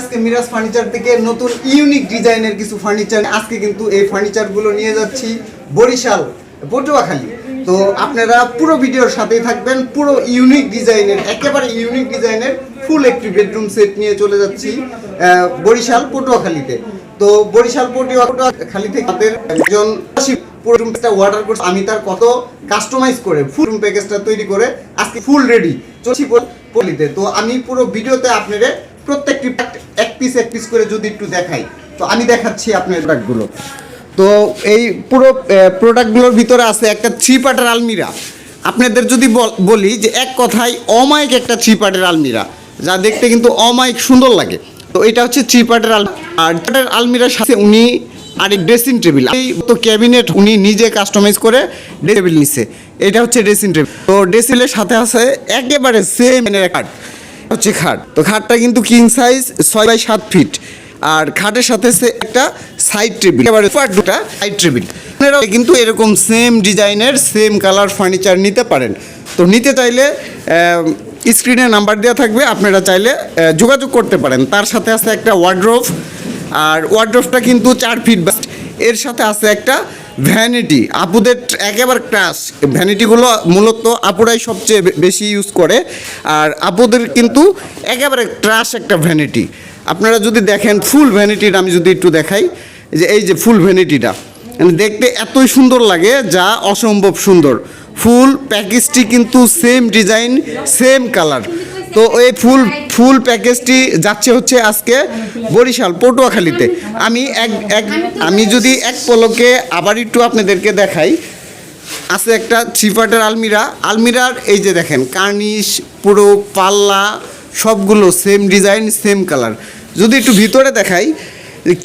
আজকে মিরাজ ফার্নিচার থেকে নতুন ইউনিক ডিজাইনের কিছু ফার্নিচার আজকে কিন্তু এই ফার্নিচারগুলো নিয়ে যাচ্ছি বরিশাল, পটুয়াখালী। তো আপনারা পুরো ভিডিওর সাথেই থাকবেন, পুরো ইউনিক ডিজাইনের একেবারে ইউনিক ডিজাইনের ফুল একটি বেডরুম সেট নিয়ে চলে যাচ্ছি বরিশাল, পটুয়াখালীতে। তো বরিশাল, পটুয়া পটুয়াখালী থেকে তাদের একজন পুরো আমি তার কত কাস্টমাইজ করে ফুল প্যাকেজটা তৈরি করে আজকে ফুল রেডি চলছি তো আমি পুরো ভিডিওতে আপনাদের প্রত্যেকটি এক পিস এক পিস করে যদি একটু দেখাই। তো আমি দেখাচ্ছি আপনার প্রোডাক্টগুলো তো এই পুরো প্রোডাক্টগুলোর ভিতরে আছে একটা থ্রি পার্টের আলমিরা। আপনাদের যদি বলি যে এক কথায় অমায়িক একটা থ্রি পার্টের আলমিরা, যা দেখতে কিন্তু অমায়িক সুন্দর লাগে। তো এটা হচ্ছে থ্রি পার্টের আল, আর আলমিরার সাথে উনি আরেক ড্রেসিং টেবিল এই তো ক্যাবিনেট উনি নিজে কাস্টমাইজ করে টেবিল নিছে। এটা হচ্ছে ড্রেসিং টেবিল তো ড্রেসিংয়ের সাথে আছে একেবারে সেম খাট হচ্ছে খাট। তো খাটটা কিন্তু কিং সাইজ ছয় বাই সাত ফিট আর খাটের সাথে একটা সাইড টেবিল এবারে দুটা সাইড টেবিল আপনারাও কিন্তু এরকম সেম ডিজাইনের সেম কালার ফার্নিচার নিতে পারেন। তো নিতে চাইলে স্ক্রিনে নাম্বার দেওয়া থাকবে। আপনারা চাইলে যোগাযোগ করতে পারেন। তার সাথে আছে একটা ওয়ার্ড্রোভ আর ওয়ার্ড্রোভটা কিন্তু চার ফিট বাস্ট এর সাথে আছে একটা ভ্যানিটি আপুদের একেবারে ক্রাশ ভ্যানিটিগুলো মূলত আপুরাই সবচেয়ে বেশি ইউজ করে। আর আপুদের কিন্তু একেবারে ক্রাশ একটা ভ্যানিটি আপনারা যদি দেখেন ফুল ভ্যানিটিটা আমি যদি একটু দেখাই, যে এই যে ফুল ভ্যানিটিটা মানে দেখতে এতই সুন্দর লাগে, যা অসম্ভব সুন্দর। ফুল প্যাকেজটি কিন্তু সেম ডিজাইন সেম কালার তো এই ফুল ফুল প্যাকেজটি যাচ্ছে হচ্ছে আজকে বরিশাল, পটুয়াখালীতে। আমি এক এক, আমি যদি এক পলকে আবার একটু আপনাদেরকে দেখাই। আছে একটা থ্রি পার্টের আলমিরা। আলমিরার এই যে দেখেন, কার্নিশ, পুরো পাল্লা, সবগুলো সেম ডিজাইন সেম কালার যদি একটু ভিতরে দেখাই,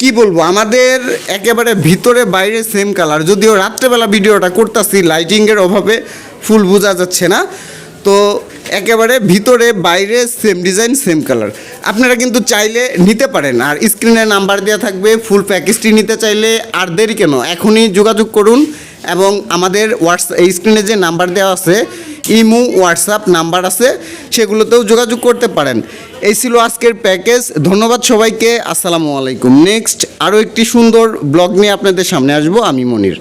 কি বলব, আমাদের একেবারে ভিতরে, বাইরে সেম কালার যদিও রাত্রেবেলা ভিডিওটা করতেছি লাইটিংয়ের অভাবে ফুল বোঝা যাচ্ছে না। তো একেবারে ভিতরে, বাইরে সেম ডিজাইন সেম কালার আপনারা কিন্তু চাইলে নিতে পারেন, আর স্ক্রিনে নাম্বার দেওয়া থাকবে ফুল প্যাকেজটি নিতে চাইলে, আর দেরি কেন? এখনই যোগাযোগ করুন, এবং আমাদের হোয়াটস এই স্ক্রিনে যে নাম্বার দেওয়া আছে, ইমো হোয়াটসঅ্যাপ নাম্বার আছে, সেগুলোতেও যোগাযোগ করতে পারেন। এই ছিল আজকের প্যাকেজ ধন্যবাদ সবাইকে, আসসালামু আলাইকুম। নেক্সট আরও একটি সুন্দর ব্লগ নিয়ে আপনাদের সামনে আসব, আমি মনির।